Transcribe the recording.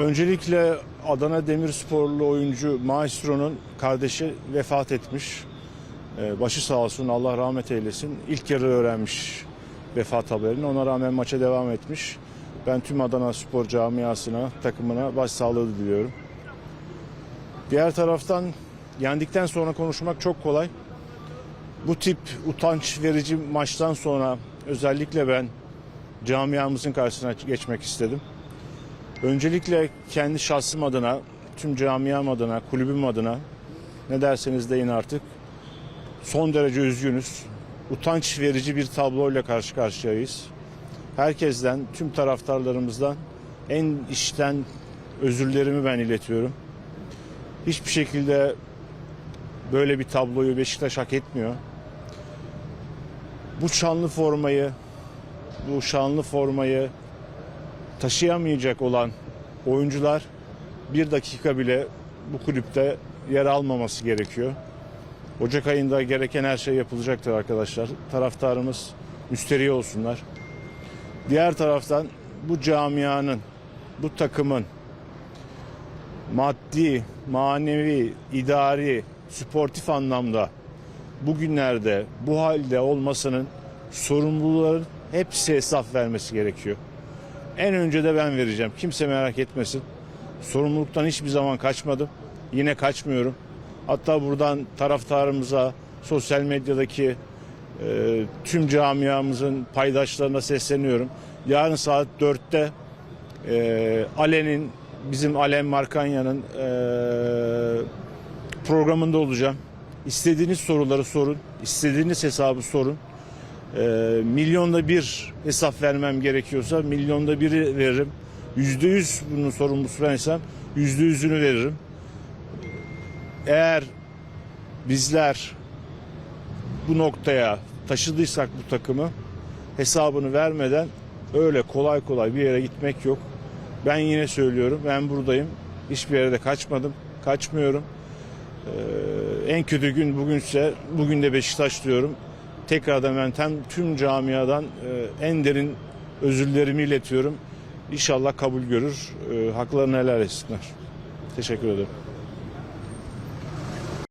Öncelikle Adana Demirsporlu oyuncu Maestro'nun kardeşi vefat etmiş. Ee, Başı sağ olsun Allah rahmet eylesin. İlk yarı öğrenmiş vefat haberini. Ona rağmen maça devam etmiş. Ben tüm Adana Spor camiasına, takımına başsağlığı diliyorum. Diğer taraftan yendikten sonra konuşmak çok kolay. Bu tip utanç verici maçtan sonra özellikle ben camiamızın karşısına geçmek istedim. Öncelikle kendi şahsım adına, tüm camiam adına, kulübüm adına ne derseniz deyin artık son derece üzgünüz. Utanç verici bir tabloyla karşı karşıyayız. Herkesten, tüm taraftarlarımızdan en içten özürlerimi ben iletiyorum. Hiçbir şekilde böyle bir tabloyu Beşiktaş hak etmiyor. Bu şanlı formayı, bu şanlı formayı taşıyamayacak olan oyuncular bir dakika bile bu kulüpte yer almaması gerekiyor. Ocak ayında gereken her şey yapılacaktır arkadaşlar. Taraftarımız müsterih olsunlar. Diğer taraftan bu camianın, bu takımın maddi, manevi, idari, sportif anlamda bugünlerde bu halde olmasının sorumluların hepsi hesap vermesi gerekiyor. En önce de ben vereceğim. Kimse merak etmesin. Sorumluluktan hiçbir zaman kaçmadım. Yine kaçmıyorum. Hatta buradan taraftarımıza, sosyal medyadaki e, tüm camiamızın paydaşlarına sesleniyorum. Yarın saat 4'te e, Alen'in, bizim Alen Markanya'nın e, programında olacağım. İstediğiniz soruları sorun, istediğiniz hesabı sorun. E, milyonda bir hesap vermem gerekiyorsa milyonda biri veririm. Yüzde yüz bunun sorumlusu bensem yüzde yüzünü veririm. Eğer bizler bu noktaya taşıdıysak bu takımı hesabını vermeden öyle kolay kolay bir yere gitmek yok. Ben yine söylüyorum ben buradayım. Hiçbir yere de kaçmadım. Kaçmıyorum. Ee, en kötü gün bugünse bugün de Beşiktaş diyorum. Tekrardan ben tem, tüm camiadan e, en derin özürlerimi iletiyorum. İnşallah kabul görür. E, haklarını helal etsinler. Teşekkür ederim.